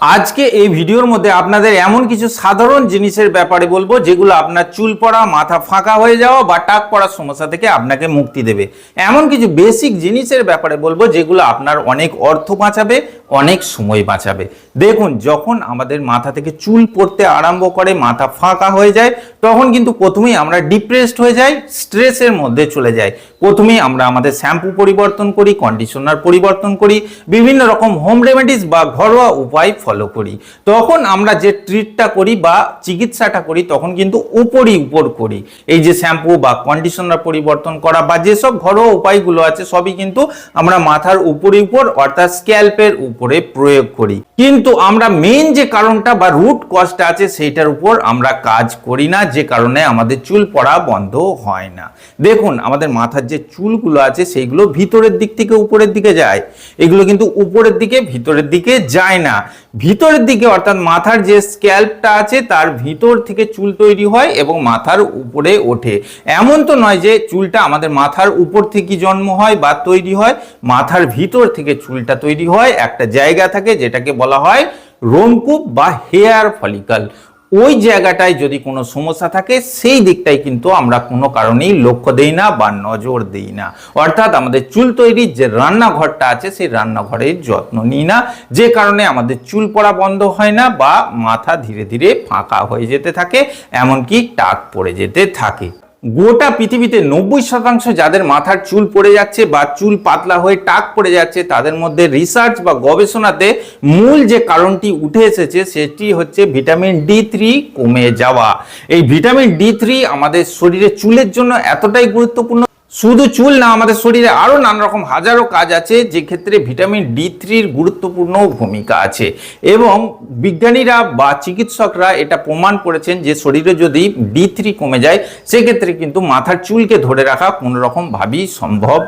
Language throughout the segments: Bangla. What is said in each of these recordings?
আজকে এই ভিডিওর মধ্যে আপনাদের এমন কিছু সাধারণ জিনিসের ব্যাপারে বলব, যেগুলো আপনার চুল পড়া, মাথা ফাঁকা হয়ে যাওয়া বা টাক পড়ার সমস্যা থেকে আপনাকে মুক্তি দেবে। এমন কিছু বেসিক জিনিসের ব্যাপারে বলব, যেগুলো আপনার অনেক অর্থ বাঁচাবে অনেক সময় বাঁচাবে। দেখুন, যখন আমাদের মাথা থেকে চুল পড়তে আরম্ভ করে, মাথা ফাঁকা হয়ে যায়, তখন কিন্তু প্রথমেই আমরা ডিপ্রেসড হয়ে যাই স্ট্রেসের মধ্যে চলে যাই। প্রথমেই আমরা আমাদের শ্যাম্পু পরিবর্তন করি কন্ডিশনার পরিবর্তন করি, বিভিন্ন রকম হোম রেমেডিস বা ঘরোয়া উপায় ফলো করি। তখন আমরা যে ট্রিটটা করি বা চিকিৎসাটা করি, তখন কিন্তু উপরই উপর করি। এই যে শ্যাম্পু বা কন্ডিশনার পরিবর্তন করা বা যেসব ঘরোয়া উপায়গুলো আছে, সবই কিন্তু আমরা মাথার উপরই উপর, অর্থাৎ স্ক্যাল্পের উপরে প্রয়োগ করি। কিন্তু আমরা মেন যে কারণটা বা রুট কজটা আছে সেইটার উপর আমরা কাজ করি না, যে কারণে আমাদের চুল পড়া বন্ধ হয় না। দেখুন, আমাদের মাথার যে চুলগুলো আছে সেইগুলো ভিতরের দিক থেকে উপরের দিকে যায়। এগুলো কিন্তু উপরের দিকে, ভিতরের দিকে যায় না। ভিতরের দিকে অর্থাৎ মাথার যে স্ক্যাল্পটা আছে তার ভিতর থেকে চুল তৈরি হয় এবং মাথার উপরে ওঠে। এমন তো নয় যে চুলটা আমাদের মাথার উপর থেকে জন্ম হয় বা তৈরি হয়, মাথার ভিতর থেকে চুলটা তৈরি হয়, একটা জায়গা থাকে যেটাকে বলা হয় রোমকূপ বা হেয়ার ফলিকল। ওই জায়গাটায় যদি কোনো সমস্যা থাকে, সেই দিকটাই কিন্তু আমরা কোনো কারণেই লক্ষ্য দেই না বা নজর দেই না। অর্থাৎ আমাদের চুল তৈরির যে রান্নাঘরটা আছে, সেই রান্নাঘরের যত্ন নিই না। যে কারণে আমাদের চুল পড়া বন্ধ হয় না বা মাথা ধীরে ধীরে ফাঁকা হয়ে যেতে থাকে, এমনকি টাক পড়ে যেতে থাকে। গোটা পৃথিবীতে নব্বই শতাংশ যাদের মাথার চুল পড়ে যাচ্ছে বা চুল পাতলা হয়ে টাক পড়ে যাচ্ছে, তাদের মধ্যে রিসার্চ বা গবেষণাতে মূল যে কারণটি উঠে এসেছে, সেটি হচ্ছে ভিটামিন ডি থ্রি কমে যাওয়া। এই ভিটামিন ডি থ্রি আমাদের শরীরে চুলের জন্য এতটাই গুরুত্বপূর্ণ শুধু চুল না, আমাদের শরীরে আরও নানা রকম হাজারো কাজ আছে, যে ক্ষেত্রে ভিটামিন ডি থ্রির গুরুত্বপূর্ণ ভূমিকা আছে। এবং বিজ্ঞানীরা বা চিকিৎসকরা এটা প্রমাণ করেছেন যে শরীরে যদি ডি থ্রি কমে যায়, সেক্ষেত্রে কিন্তু মাথার চুলকে ধরে রাখা কোনো রকম ভাবেই সম্ভব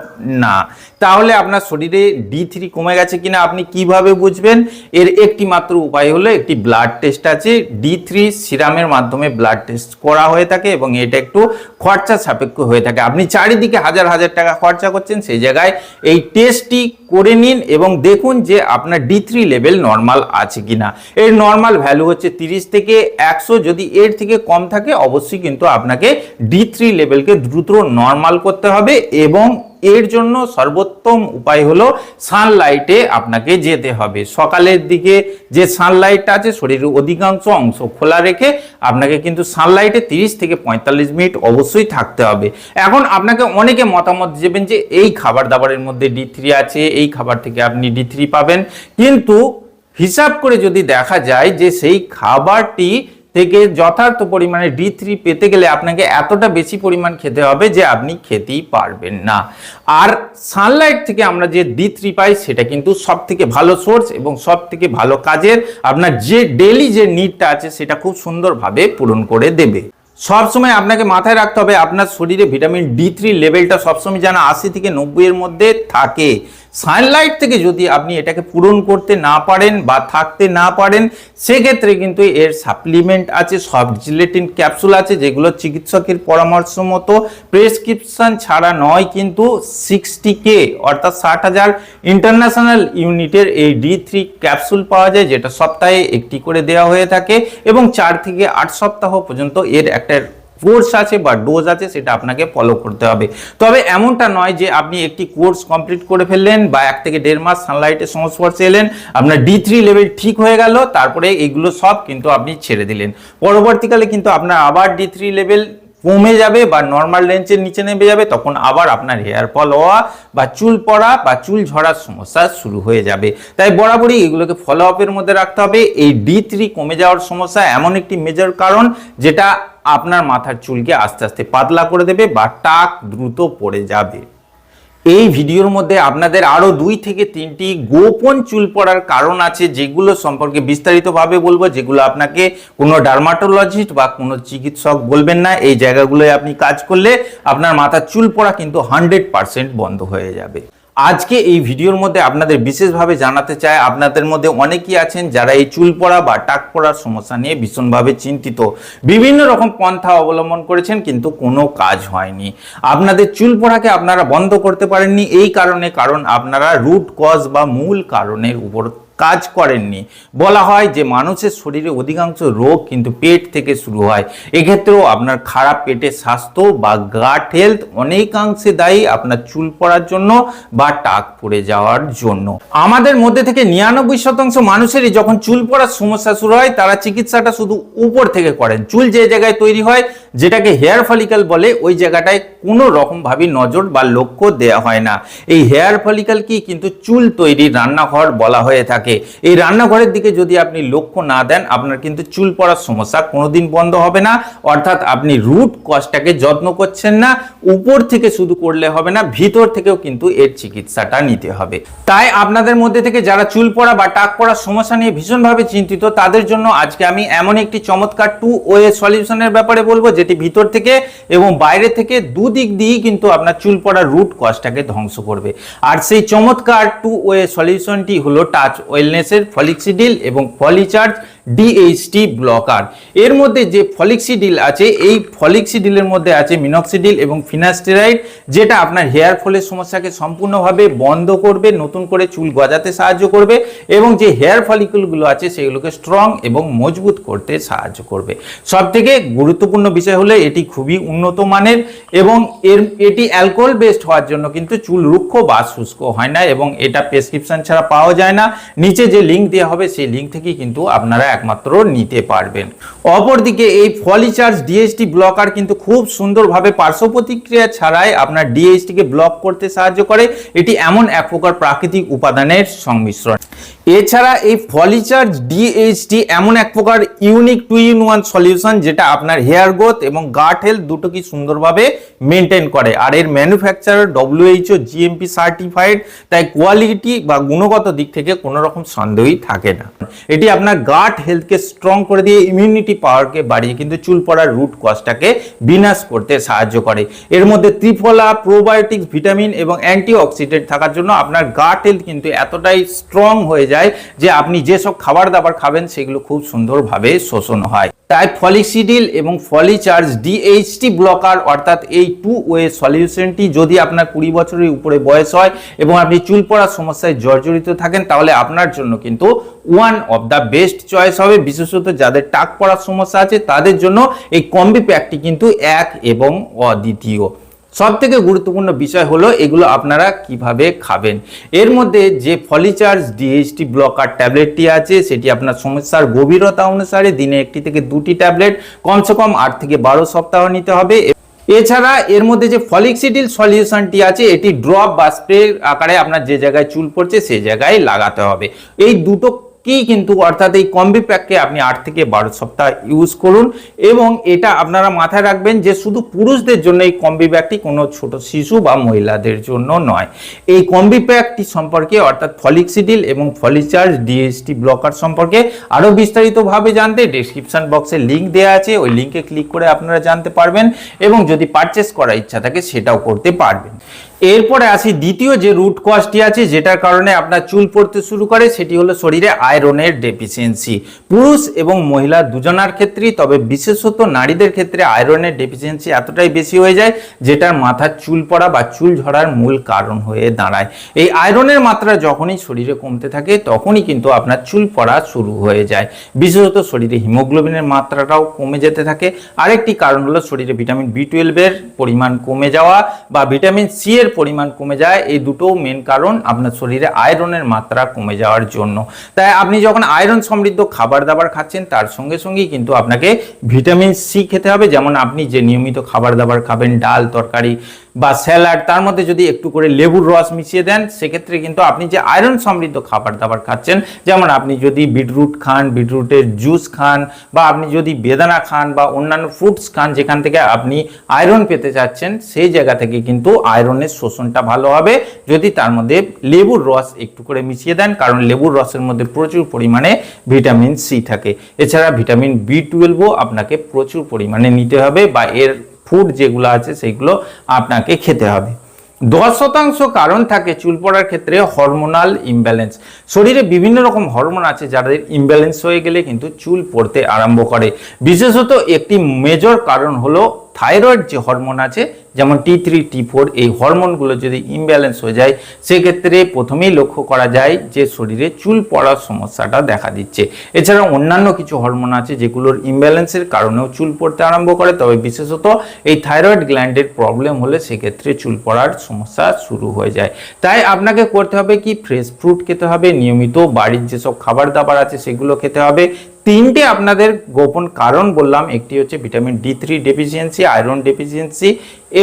না। তাহলে আপনার শরীরে ডি থ্রি কমে গেছে কিনা আপনি কীভাবে বুঝবেন? এর একটি মাত্র উপায় হলো একটি ব্লাড টেস্ট আছে। ডি থ্রি সিরামের মাধ্যমে ব্লাড টেস্ট করা হয়ে থাকে এবং এটা একটু খরচা সাপেক্ষ হয়ে থাকে। আপনি চারিদিকে হাজার হাজার টাকা খরচা করছেন, সেই জায়গায় এই টেস্টটি করে নিন এবং দেখুন যে আপনার ডি থ্রি লেভেল নর্মাল আছে কি না এর নর্মাল ভ্যালু হচ্ছে তিরিশ থেকে একশো, যদি এর থেকে কম থাকে, অবশ্যই কিন্তু আপনাকে ডি থ্রি লেভেলকে দ্রুত নর্মাল করতে হবে এবং এর জন্য সর্বোত্তম উপায় হলো সানলাইটে আপনাকে যেতে হবে। সকালের দিকে যে সানলাইটটা আছে, শরীরের অধিকাংশ অংশ খোলা রেখে আপনাকে কিন্তু সানলাইটে তিরিশ থেকে পঁয়তাল্লিশ মিনিট অবশ্যই থাকতে হবে। এখন আপনাকে অনেকে মতামত দেবেন যে, এই খাবার দাবারের মধ্যে ডি থ্রি আছে, এই খাবার থেকে আপনি ডি থ্রি পাবেন। কিন্তু হিসাব করে যদি দেখা যায় যে সেই খাবারটি থেকে যথার্থ পরিমাণে ডি থ্রি পেতে গেলে আপনাকে এতটা বেশি পরিমাণ খেতে হবে যে আপনি খেতেই পারবেন না। আর সানলাইট থেকে আমরা যে ডি থ্রি পাই, সেটা কিন্তু সব থেকে ভালো সোর্স এবং সব থেকে ভালো কাজের আপনার যে ডেলি যে নিডটা আছে, সেটা খুব সুন্দরভাবে পূরণ করে দেবে। সবসময় আপনাকে মাথায় রাখতে হবে, আপনার শরীরে ভিটামিন ডি থ্রি লেভেলটা সবসময় যেন আশি থেকে নব্বই এর মধ্যে থাকে। সানলাইট থেকে যদি আপনি এটাকে পূরণ করতে না পারেন বা থাকতে না পারেন, সেক্ষেত্রে কিন্তু এর সাপ্লিমেন্ট আছে, সব জিলেটিন ক্যাপসুল আছে, যেগুলো চিকিৎসকের পরামর্শ মতো প্রেসক্রিপশন ছাড়া নয়, কিন্তু সিক্সটি কে অর্থাৎ ষাট হাজার ইন্টারন্যাশনাল ইউনিটের এই ডি থ্রি ক্যাপসুল পাওয়া যায়, যেটা সপ্তাহে একটি করে দেওয়া হয়ে থাকে এবং চার থেকে আট সপ্তাহ পর্যন্ত এর একটা কোর্স আছে বা ডোজ আছে, সেটা আপনাকে ফলো করতে হবে। তবে এমনটা নয় যে আপনি একটি কোর্স কমপ্লিট করে ফেললেন বা এক থেকে দেড় মাস সানলাইটের সংস্পর্শে এলেন, আপনার ডি থ্রি লেভেল ঠিক হয়ে গেল, তারপরে এইগুলো সব কিন্তু আপনি ছেড়ে দিলেন। পরবর্তীকালে কিন্তু আপনার আবার ডি থ্রি লেভেল কমে যাবে বা নর্মাল রেঞ্জের নিচে নেমে যাবে, তখন আবার আপনার হেয়ার ফল হওয়া বা চুল পড়া বা চুল ঝরার সমস্যা শুরু হয়ে যাবে। তাই বরাবরই এগুলোকে ফলো আপের মধ্যে রাখতে হবে। এই ডি থ্রি কমে যাওয়ার সমস্যা এমন একটি মেজর কারণ, যেটা আপনার মাথার চুলকে আস্তে আস্তে পাতলা করে দেবে বা টাক দ্রুত পড়ে যাবে। এই ভিডিওর মধ্যে আপনাদের আরও দুই থেকে তিনটি গোপন চুল পড়ার কারণ আছে, যেগুলো সম্পর্কে বিস্তারিতভাবে বলব, যেগুলো আপনাকে কোনো ডার্মাটোলজিস্ট বা কোনো চিকিৎসক বলবেন না। এই জায়গাগুলোয় আপনি কাজ করলে আপনার মাথার চুল পড়া কিন্তু হান্ড্রেড পার্সেন্ট বন্ধ হয়ে যাবে। আজকে এই ভিডিওর মধ্যে আপনাদের বিশেষভাবে জানাতে চাই, আপনাদের মধ্যে অনেকেই আছেন যারা এই চুল পড়া বা টাক পড়ার সমস্যা নিয়ে ভীষণভাবে চিন্তিত। বিভিন্ন রকম পন্থা অবলম্বন করেছেন, কিন্তু কোনো কাজ হয়নি। আপনাদের চুল পড়াকে আপনারা বন্ধ করতে পারেননি, এই কারণে, কারণ আপনারা রুট কজ বা মূল কারণের উপর কাজ করেননি। বলা হয় যে মানুষের শরীরে অধিকাংশ রোগ কিন্তু পেট থেকে শুরু হয়। এক্ষেত্রেও আপনার খারাপ পেটের স্বাস্থ্য বা গাট হেলথ অনেকাংশে দায়ী আপনার চুল পড়ার জন্য বা টাক পড়ে যাওয়ার জন্য। আমাদের মধ্যে থেকে নিরানব্বই শতাংশ মানুষেরই যখন চুল পড়ার সমস্যা শুরু হয়, তারা চিকিৎসাটা শুধু উপর থেকে করেন। চুল যে জায়গায় তৈরি হয়, যেটাকে হেয়ার ফলিক্যাল বলে, ওই জায়গাটায় কোনো রকমভাবে নজর বা লক্ষ্য দেওয়া হয় না। এই হেয়ার ফলিক্যালকে কিন্তু চুল তৈরির রান্নাঘর বলা হয়ে থাকে। এই রান্নাঘরের দিকে যদি আপনি লক্ষ্য না দেন, আপনার কিন্তু চুল পড়ার সমস্যা কোনোদিন বন্ধ হবে না। অর্থাৎ আপনি রুট কজটাকে যত্ন করছেন না, উপর থেকে শুধু করলে হবে না, ভিতর থেকেও কিন্তু এর চিকিৎসাটা নিতে হবে। তাই আপনাদের মধ্যে থেকে যারা চুল পড়া বা টাক পড়ার সমস্যা নিয়ে ভীষণভাবে চিন্তিত, তাদের জন্য আজকে আমি এমন একটি চমৎকার টু ওয়ে সলিউশনের ব্যাপারে বলব, যেটি ভিতর থেকে এবং বাইরে থেকে দুদিক দিয়েই কিন্তু আপনার চুল পড়ার রুট কজটাকে ধ্বংস করবে। আর সেই চমৎকার টু ওয়ে সলিউশনটি হলো টাচ ওয়েলনেসের ফলিক্সিডিল এবং ফলিচার্জ ডিএইচটি ব্লকার এর মধ্যে যে ফলিক্সিডিল আছে, এই ফলিক্সিডিলের মধ্যে আছে মিনক্সিডিল এবং ফিনাস্টেরাইড যেটা আপনার হেয়ার ফলের সমস্যাকে সম্পূর্ণভাবে বন্ধ করবে, নতুন করে চুল গজাতে সাহায্য করবে এবং যে হেয়ার ফলিকুলগুলো আছে, সেগুলোকে স্ট্রং এবং মজবুত করতে সাহায্য করবে। সব থেকে গুরুত্বপূর্ণ বিষয় হলো, এটি খুবই উন্নত মানের এবং এর, এটি অ্যালকোহল বেসড হওয়ার জন্য কিন্তু চুল রুক্ষ বা শুষ্ক হয় না এবং এটা প্রেসক্রিপশন ছাড়া পাওয়া যায় না। নিচে যে লিঙ্ক দেওয়া হবে, সেই লিঙ্ক থেকেই কিন্তু আপনারা একমাত্র নিতে পারবেন। অপরদিকে এই ফলিচার্জ ডিএসটি ব্লকার কিন্তু খুব সুন্দরভাবে পার্শ্ব প্রতিক্রিয়া ছাড়াই আপনার ডিএসটিকে ব্লক করতে সাহায্য করে। এটি এমন এক প্রকার প্রাকৃতিক উপাদানের সংমিশ্রণ। এছাড়া এই ফলিচার্জ ডিএইচটি এমন এক প্রকার unique two in one solution যেটা আপনার হেয়ার গ্রোথ এবং গাট হেলথ দুটোকে সুন্দরভাবে মেনটেন করে। আর এর ম্যানুফ্যাকচারার ডব্লিউএইচও জিএমপি সার্টিফাইড তাই কোয়ালিটি বা গুণগত দিক থেকে কোনো রকম সন্দেহই থাকে না। এটি আপনার গাট হেলথকে স্ট্রং করে দিয়ে ইমিউনিটি পাওয়ারকে বাড়িয়ে কিন্তু চুল পড়ার রুট কজটাকে বিনাশ করতে সাহায্য করে। এর মধ্যে ত্রিফলা প্রোবায়োটিক্স ভিটামিন এবং অ্যান্টিঅক্সিডেন্ট থাকার জন্য আপনার গাট হেলথ কিন্তু এতটাই স্ট্রং হয়ে যায় যে আপনি যেসব খাবার দাবার খাবেন সেগুলো খুব সুন্দরভাবে শোষণ হয়। তাই ফলিসিডিল এবং ফলিচার্জ ডিএইচটি ব্লকার অর্থাৎ এই টু ওয়ে সলিউশনটি যদি আপনার কুড়ি বছরের উপরে বয়স হয় এবং আপনি চুল পড়ার সমস্যায় জর্জরিত থাকেন, তাহলে আপনার জন্য কিন্তু one of the best choice হবে। বিশেষত যাদের টাক পড়ার সমস্যা আছে, তাদের জন্য এই কম্বি প্যাকটি কিন্তু এক এবং অদ্বিতীয়। সব থেকে গুরুত্বপূর্ণ বিষয় হলো এগুলো আপনারা কীভাবে খাবেন। এর মধ্যে যে ফলিচার্জ ডিএইচটি ব্লকার ট্যাবলেটটি আছে, সেটি আপনার সমস্যার গভীরতা অনুসারে দিনে একটি থেকে দুটি ট্যাবলেট কমসে কম আট থেকে বারো সপ্তাহ নিতে হবে। এছাড়া এর মধ্যে যে ফলিক্সিডিল সলিউশনটি আছে, এটি ড্রপ বা স্প্রে আকারে আপনার যে জায়গায় চুল পড়ছে সেই জায়গায় লাগাতে হবে। এই দুটো কি কিন্তু অর্থাৎ এই কম্বি প্যাককে আপনি আট থেকে বারো সপ্তাহ ইউজ করুন এবং এটা আপনারা মাথায় রাখবেন যে শুধু পুরুষদের জন্য এই কম্বি প্যাকটি কোনো ছোট শিশু বা মহিলাদের জন্য নয়। এই কম্বি প্যাকটি সম্পর্কে অর্থাৎ ফলিক্সিডিল এবং ফলিচার্জ ডিএসটি ব্লকার সম্পর্কে আরও বিস্তারিতভাবে জানতে ডিসক্রিপশন বক্সে লিঙ্ক দেওয়া আছে, ওই লিঙ্কে ক্লিক করে আপনারা জানতে পারবেন এবং যদি পারচেস করার ইচ্ছা থাকে সেটাও করতে পারবেন। এরপরে আসি দ্বিতীয় যে রুট কজটি আছে, যেটার কারণে আপনার চুল পড়তে শুরু করে, সেটি হলো শরীরে আয়রনের ডেফিসিয়েন্সি পুরুষ এবং মহিলা দুজনার ক্ষেত্রেই, তবে বিশেষত নারীদের ক্ষেত্রে আয়রনের ডেফিসিয়েন্সি এতটাই বেশি হয়ে যায়, যেটার মাথার চুল পড়া বা চুল ঝরার মূল কারণ হয়ে দাঁড়ায়। এই আয়রনের মাত্রা যখনই শরীরে কমতে থাকে, তখনই কিন্তু আপনার চুল পড়া শুরু হয়ে যায়। বিশেষত শরীরে হিমোগ্লোবিনের মাত্রাটাও কমে যেতে থাকে। আরেকটি কারণ হলো শরীরে ভিটামিন বি টুয়েলভের পরিমাণ কমে যাওয়া বা ভিটামিন সি এর পরিমাণ কমে যায়, এই দুটো মেন কারণ আপনার শরীরে আয়রনের মাত্রা কমে যাওয়ার জন্য। তাই আপনি যখন আয়রন সমৃদ্ধ খাবার দাবার খাচ্ছেন, তার সঙ্গে সঙ্গেই কিন্তু আপনাকে ভিটামিন সি খেতে হবে। যেমন আপনি যে নিয়মিত খাবার দাবার খাবেন, ডাল, তরকারি বা স্যালাড, তার মধ্যে যদি একটু করে লেবুর রস মিশিয়ে দেন, সেক্ষেত্রে কিন্তু আপনি যে আয়রন সমৃদ্ধ খাবার দাবার খাচ্ছেন, যেমন আপনি যদি বিটরুট খান, বিটরুটের জুস খান, বা আপনি যদি বেদানা খান, বা অন্যান্য ফ্রুটস খান, যেখান থেকে আপনি আয়রন পেতে চাচ্ছেন, সেই জায়গা থেকে কিন্তু আয়রনের শোষণটা ভালো হবে। যদি তার মধ্যে লেবুর রস একটু করে মিশিয়ে দেন, কারণ লেবুর রসের মধ্যে প্রচুর পরিমাণে ভিটামিন সি থাকে। এছাড়া ভিটামিন বি টুয়েলভও আপনাকে প্রচুর পরিমাণে নিতে হবে, বা এর ফুড যেগুলো আছে সেগুলো আপনাকে খেতে হবে। দশ শতাংশ কারণ থাকে চুল পড়ার ক্ষেত্রে হরমোনাল ইমব্যালেন্স শরীরে বিভিন্ন রকম হরমোন আছে যাদের ইমব্যালেন্স হয়ে গেলে কিন্তু চুল পড়তে আরম্ভ করে। বিশেষত একটি মেজর কারণ হলো থাইরয়েড যে হরমোন আছে, যেমন টি থ্রি টি ফোর এই হরমোনগুলো যদি ইমব্যালেন্স হয়ে যায়, সেক্ষেত্রে প্রথমেই লক্ষ্য করা যায় যে শরীরে চুল পড়ার সমস্যাটা দেখা দিচ্ছে। এছাড়া অন্যান্য কিছু হরমোন আছে যেগুলোর ইমব্যালেন্সের কারণেও চুল পড়তে আরম্ভ করে, তবে বিশেষত এই থাইরয়েড গ্ল্যান্ডের প্রবলেম হলে সেক্ষেত্রে চুল পড়ার সমস্যা শুরু হয়ে যায়। তাই আপনাকে করতে হবে কি? ফ্রেশ ফ্রুট খেতে হবে, নিয়মিত বাড়ির যেসব খাবার দাবার আছে সেগুলো খেতে হবে তিনটে আপনাদের গোপন কারণ বললাম, একটি হচ্ছে vitamin D three deficiency iron deficiency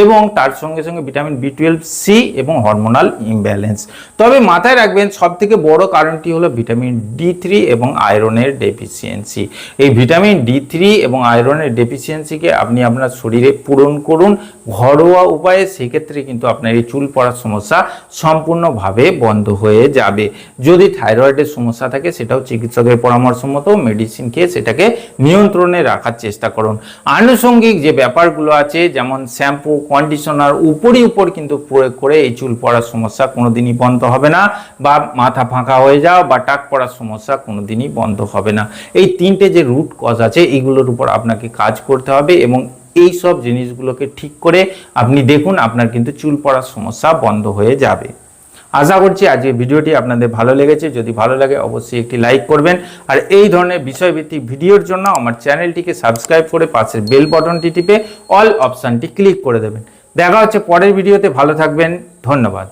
এবং তার সঙ্গে সঙ্গে ভিটামিন বি টুয়েলভ সি এবং হরমোনাল ইমব্যালেন্স তবে মাথায় রাখবেন সব থেকে বড় কারণটি হলো ভিটামিন ডি থ্রি এবং আয়রনের ডেফিসিয়েন্সি এই ভিটামিন ডি থ্রি এবং আয়রনের ডেফিসিয়েন্সিকে আপনি আপনার শরীরে পূরণ করুন ঘরোয়া উপায়ে, সেক্ষেত্রে কিন্তু আপনার এই চুল পড়ার সমস্যা সম্পূর্ণভাবে বন্ধ হয়ে যাবে। যদি থাইরয়েডের সমস্যা থাকে, সেটাও চিকিৎসকের পরামর্শ মতো মেডিসিন খেয়ে সেটাকে নিয়ন্ত্রণে রাখার চেষ্টা করুন। আনুষঙ্গিক যে ব্যাপারগুলো আছে, যেমন শ্যাম্পু কন্ডিশনার উপরই উপর কিন্তু প্রয়োগ করে এই চুল পড়ার সমস্যা কোনোদিনই বন্ধ হবে না, বা মাথা ফাঁকা হয়ে যাওয়া বা টাক পড়ার সমস্যা কোনোদিনই বন্ধ হবে না। এই তিনটে যে রুট কজ আছে, এগুলোর উপর আপনাকে কাজ করতে হবে এবং এই সব জিনিসগুলোকে ঠিক করে আপনি দেখুন, আপনার কিন্তু চুল পড়ার সমস্যা বন্ধ হয়ে যাবে। আশা করছি আজকে ভিডিওটি আপনাদের ভালো লেগেছে। যদি ভালো লাগে, অবশ্যই একটি লাইক করবেন। আর এই ধরনের বিষয়ভিত্তিক ভিডিওর জন্য আমার চ্যানেলটিকে সাবস্ক্রাইব করে পাশের বেল বটনটি টিপে অল অপশানটি ক্লিক করে দেবেন। দেখা হচ্ছে পরের ভিডিওতে। ভালো থাকবেন। ধন্যবাদ।